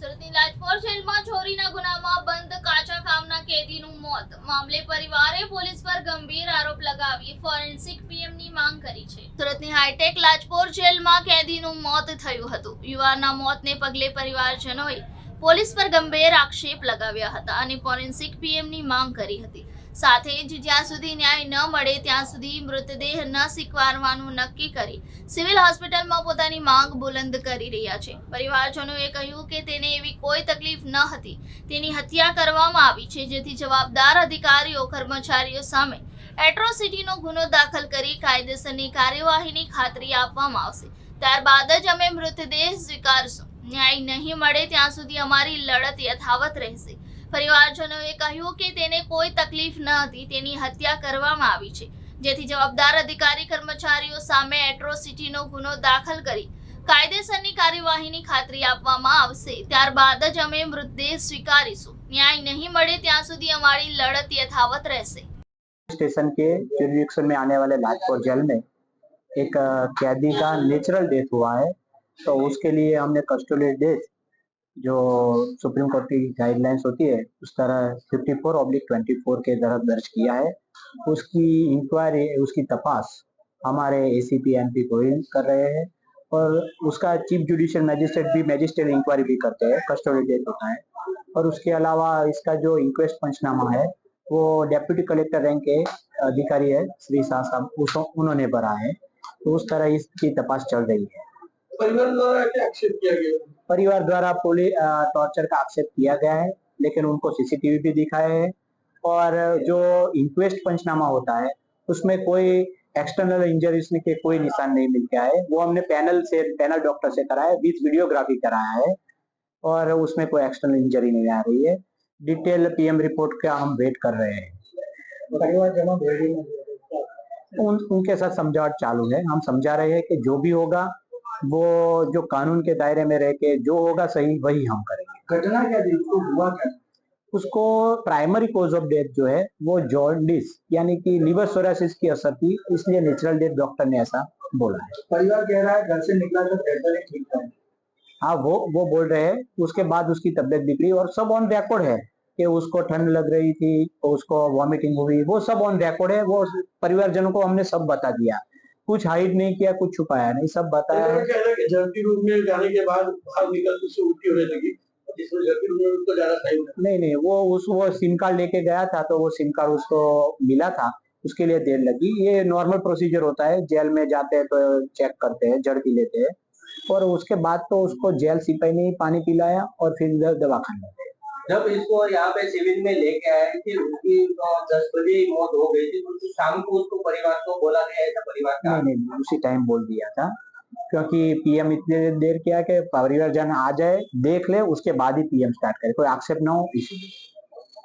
સુરતની લાજપોર જેલમાં ચોરીના ગુનામાં બંધ કાચા કામના કેદીનું મોત. મામલે પરિવારે પોલીસ પર ગંભીર આરોપ લગાવી ફોરેન્સિક પીએમની માંગ કરી છે. સુરતની હાઈટેક લાજપોર જેલમાં કેદીનું મોત થયું હતું. યુવાનના મોતને પગલે પરિવારજનોએ પોલીસ પર ગંભીર આક્ષેપ લગાવ્યા હતા અને ફોરેન્સિક પીએમની માંગ કરી હતી. સાથે જ જ્યાં સુધી ન્યાય ન મળે ત્યાં સુધી મૃતદેહ ન સ્વીકારવાનું નક્કી કરી સિવિલ હોસ્પિટલમાં પોતાની માંગ બુલંદ કરી રહ્યા છે. પરિવારજનોએ કહ્યું કે તેને એવી કોઈ તકલીફ ન હતી. તેની હત્યા કરવામાં આવી છે, જેથી જવાબદાર અધિકારીઓ, કર્મચારીઓ સામે એટ્રોસિટીનો ગુનો દાખલ કરી કાયદેસરની કાર્યવાહીની ખાતરી આપવામાં આવશે. ત્યારબાદ જ અમે મૃતદેહ સ્વીકારશું. ન્યાય નહીં મળે ત્યાં સુધી અમારી લડત યથાવત રહેશે પરિવારજનોએ કહ્યું કે તેને કોઈ તકલીફ ન હતી તેની હત્યા કરવામાં આવી છે જેથી જવાબદાર અધિકારી કર્મચારીઓ સામે એટ્રોસિટીનો ગુનો દાખલ કરી કાયદેસરની કાર્યવાહીની ખાતરી આપવામાં આવશે ત્યારબાદ જ અમે મૃતદેહ સ્વીકારીશું ન્યાય નહીં મળે ત્યાં સુધી અમારી લડત યથાવત રહેશે स्टेशन के जुरिडिक्शन में आने वाले लाजपुर जेल में एक अ, कैदी का नेचुरल डेथ हुआ है तो उसके लिए हमने कस्टोडियल डेथ जो सुप्रीम कोर्ट की गाइडलाइंस होती है, उस तरह 54 ऑब्लिक 24 के तहत दर्ज किया है। उसकी इंक्वायरी उसकी तपास हमारे A C P M P Goyal कर रहे हैं और उसका चीफ जुडिशियल मैजिस्ट्रेट भी मैजिस्ट्रेट इंक्वायरी भी करते हैं कस्टोडियल डेथ होता है। और उसके अलावा इसका जो इंक्वेस्ट पंचनामा है, वो डेप्यूटी कलेक्टर रैंक के अधिकारी है, श्री शाह साहब उन्होंने भरा है। तो उस तरह इसकी तपास चल रही है। परिवार द्वारा क्या आक्षेप किया गया? परिवार द्वारा पुलिस टॉर्चर का आक्षेप किया गया है लेकिन उनको सीसीटीवी भी दिखाए है और जो इंक्वेस्ट पंचनामा होता है उसमें कोई एक्सटर्नल इंजरीज के कोई निशान नहीं मिल के आए। वो हमने पैनल से पैनल डॉक्टर से कराया है विथ वीडियोग्राफी कराया है और उसमें कोई एक्सटर्नल इंजरी नहीं आ रही है। डिटेल पीएम रिपोर्ट का हम वेट कर रहे हैं। उन, उनके साथ समझावट चालू है। हम समझा रहे हैं कि जो भी होगा वो जो कानून के दायरे में रह के जो होगा सही वही हम करेंगे। घटना क्या थी? उसको हुआ क्या? उसको प्राइमरी कोज ऑफ़ डेथ जो है वो जॉन्डिस यानी कि लिवर सोरासिस की असर थी इसलिए नेचुरल डेथ डॉक्टर ने ऐसा बोला है। परिवार कह रहा है घर से निकला तो नहीं ठीक था हाँ वो वो बोल रहे हैं उसके बाद उसकी तबीयत बिगड़ी और सब ऑन रिकॉर्ड है कि उसको ठंड लग रही थी उसको वॉमिटिंग हुई वो सब ऑन रिकॉर्ड है वो परिवारजनों को हमने सब बता दिया। कुछ हाइड नहीं किया कुछ छुपाया नहीं सब बताया है। रूम में जाने के बाद बाहर निकल तो उसे उल्टी होने लगी नहीं नहीं वो उस वो सिम कार्ड लेके गया था तो वो सिम कार्ड उसको मिला था उसके लिए देर लगी। ये नॉर्मल प्रोसीजर होता है जेल में जाते हैं तो चेक करते हैं जड़ पी लेते हैं और उसके बाद तो उसको जेल सिपाही ने ही पानी पिलाया और फिर इधर दवाखाने जब इसको यहाँ पे सिविल में लेके आए थे उनकी तो दस बजे ही मौत हो गई थी तो शाम को उसको परिवार को बोला गया, ऐसा परिवार का नहीं नहीं, उसी टाइम बोल दिया था, क्योंकि पीएम इतने देर किया कि परिवार जन आ जाए, देख ले, उसके बाद ही पीएम स्टार्ट करे, कोई आक्षेप ना हो, इसीलिए।